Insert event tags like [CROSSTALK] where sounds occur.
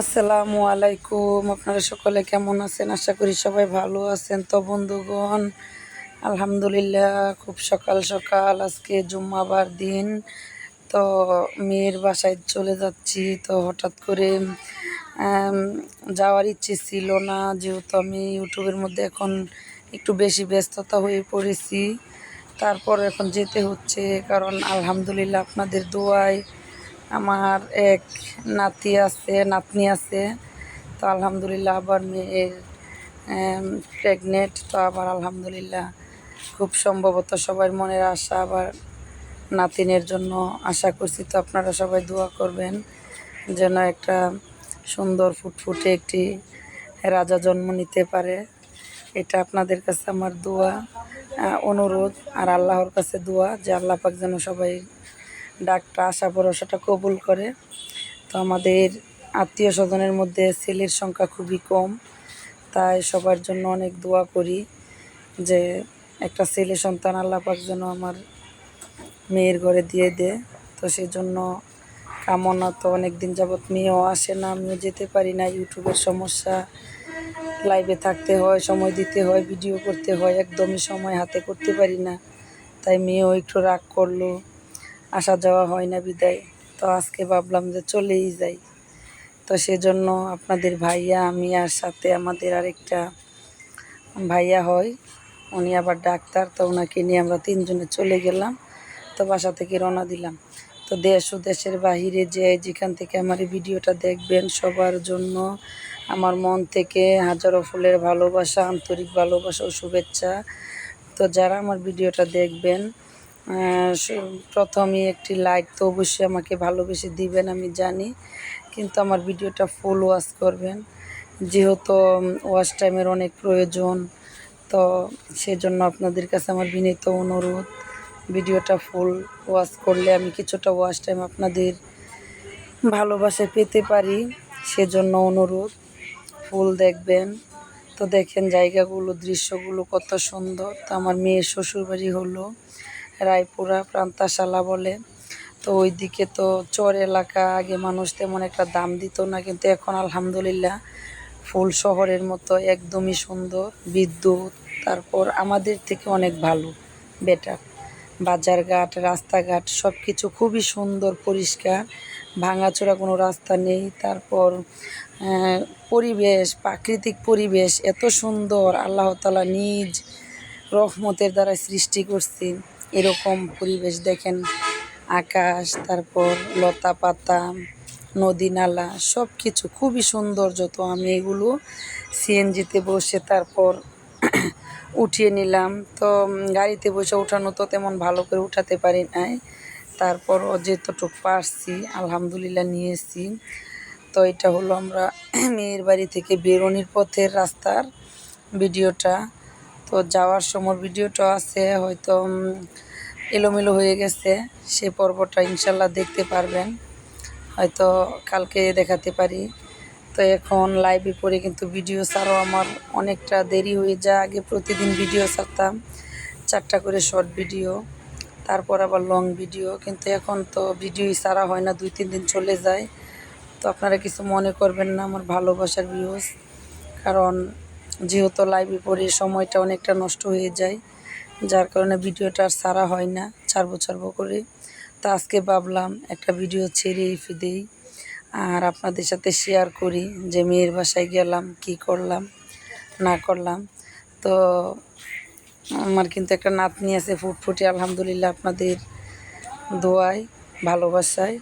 আসসালামু আলাইকুম। আপনারা সকলে কেমন আছেন? আশা করি সবাই ভালো আছেন। তো বন্ধুগণ, আলহামদুলিল্লাহ, খুব সকাল সকাল। আজকে জুম্মাবার দিন। তো মেয়ের বাসায় চলে যাচ্ছি। তো হঠাৎ করে যাওয়ার ইচ্ছে ছিল না। যেহেতু আমি ইউটিউবের মধ্যে এখন একটু বেশি ব্যস্ততা হয়ে পড়েছি। তারপর এখন যেতে হচ্ছে। কারণ আলহামদুলিল্লাহ আপনাদের দোয়ায় আমার এক নাতি আছে, নাতনি আছে। তো আলহামদুলিল্লাহ আবার মেয়ের প্রেগনেন্ট তো আবার আলহামদুলিল্লাহ খুব সম্ভবত সবার মনের আশা আবার নাতিনের জন্য আশা করছি। তো আপনারা সবাই দোয়া করবেন যেন একটা সুন্দর ফুটফুটে একটি রাজা জন্ম নিতে পারে। এটা আপনাদের কাছে আমার দোয়া অনুরোধ আর আল্লাহর কাছে দোয়া যে আল্লাহ পাক যেন সবাই ডাকটা আশা ভরসাটা কবুল করে। তো আমাদের আত্মীয় স্বজনের মধ্যে ছেলের সংখ্যা খুবই কম। তাই সবার জন্য অনেক দোয়া করি যে একটা ছেলে সন্তান আল্লাহ পাক যেন আমার মেয়ের ঘরে দিয়ে দে। তো সেই জন্য কামনা তো অনেক দিন যাবৎ মেয়েও আসে না, আমিও যেতে পারি না। ইউটিউবের সমস্যা, লাইভে থাকতে হয়, সময় দিতে হয়, ভিডিও করতে হয়, একদমই সময় হাতে করতে পারি না। তাই মেয়েও একটু রাগ করল। আসা যাওয়া হয় না বিদায়। তো আজকে ভাবলাম যে চলেই যাই। তো সেজন্য আপনাদের ভাইয়া, আমি আর সাথে আমাদের আরেকটা ভাইয়া হয়। উনি আবার ডাক্তার, তো ওনাকে নিয়ে আমরা তিনজনে চলে গেলাম। তো বাসা থেকে রওনা দিলাম। তো দেশ ও দেশের বাহিরে যে যেখান থেকে আমার এই ভিডিওটা দেখবেন, সবার জন্য আমার মন থেকে হাজারো ফুলের ভালোবাসা, আন্তরিক ভালোবাসা ও শুভেচ্ছা। তো যারা আমার ভিডিওটা দেখবেন প্রথমেই একটি লাইক তো অবশ্যই আমাকে ভালোবেসে দিবেন, আমি জানি। কিন্তু আমার ভিডিওটা ফুল ওয়াশ করবেন। যেহেতু ওয়াচ টাইমের অনেক প্রয়োজন, তো সেজন্য আপনাদের কাছে আমার বিনীত অনুরোধ, ভিডিওটা ফুল ওয়াচ করলে আমি কিছুটা ওয়াচ টাইম আপনাদের ভালোবাসা পেতে পারি, সেজন্য অনুরোধ। ফুল দেখবেন। তো দেখেন জায়গাগুলো, দৃশ্যগুলো কত সুন্দর। তো আমার মেয়ের শ্বশুরবাড়ি হলো। রায়পুরা প্রান্তাশালা বলে। তো ওইদিকে তো চর এলাকা, আগে মানুষ তেমন একটা দাম দিত না, কিন্তু এখন আলহামদুলিল্লাহ ফুল শহরের মতো একদমই সুন্দর। বিদ্যুৎ, তারপর আমাদের থেকে অনেক ভালো বেটার বাজারঘাট, রাস্তাঘাট সব কিছু খুবই সুন্দর, পরিষ্কার। ভাঙাচোরা কোনো রাস্তা নেই, তারপর পরিবেশ, প্রাকৃতিক পরিবেশ এত সুন্দর, আল্লাহ তালা নিজ রহমতের দ্বারা সৃষ্টি করছি এরকম পরিবেশ দেখেন, আকাশ, তারপর লতা পাতা, নদী নালা সব কিছু খুবই সৌন্দর্য। তো আমি এগুলো সিএনজিতে বসে তারপর [CLEARS THROAT] উঠিয়ে নিলাম। তো গাড়িতে বসে উঠানো তো তেমন ভালো করে উঠাতে পারি নাই। তারপর যেতটুকু পারছি, আলহামদুলিল্লাহ নিয়েছি। তো এটা হলো আমরা [CLEARS THROAT] মেয়ের বাড়ি থেকে বেরোনির পথের রাস্তার ভিডিওটা। তো যাওয়ার সময় ভিডিওটা আছে, হয়তো এলোমেলো হয়ে গেছে। সে পর্বটা ইনশাল্লাহ দেখতে পারবেন। হয়তো কালকে দেখাতে পারি। তো এখন লাইভে পড়ে কিন্তু ভিডিও ছাড়াও আমার। অনেকটা দেরি হয়ে যায়। আগে প্রতিদিন ভিডিও ছাড়তাম। চারটা করে শর্ট ভিডিও তারপর আবার লং ভিডিও কিন্তু এখন তো ভিডিওই ছাড়া হয় না। দুই, তিন দিন চলে যায়। তো আপনারা কিছু মনে করবেন না, আমার ভালোবাসার ভিউজ কারণ যেহেতু লাইভে পড়ে সময়টা অনেকটা নষ্ট হয়ে যায়, যার কারণে ভিডিওটা আর ছাড়া হয় না, ছাড়বো ছাড়বো করে। তো আজকে ভাবলাম একটা ভিডিও ছেড়ে দিই, আর আপনাদের সাথে শেয়ার করি যে মেয়ের বাসায় গেলাম, কি করলাম, না করলাম। তো আমার কিন্তু একটা নাতনি আছে, ফুটফুটে, আলহামদুলিল্লাহ, আপনাদের দোয়ায়, ভালোবাসায়।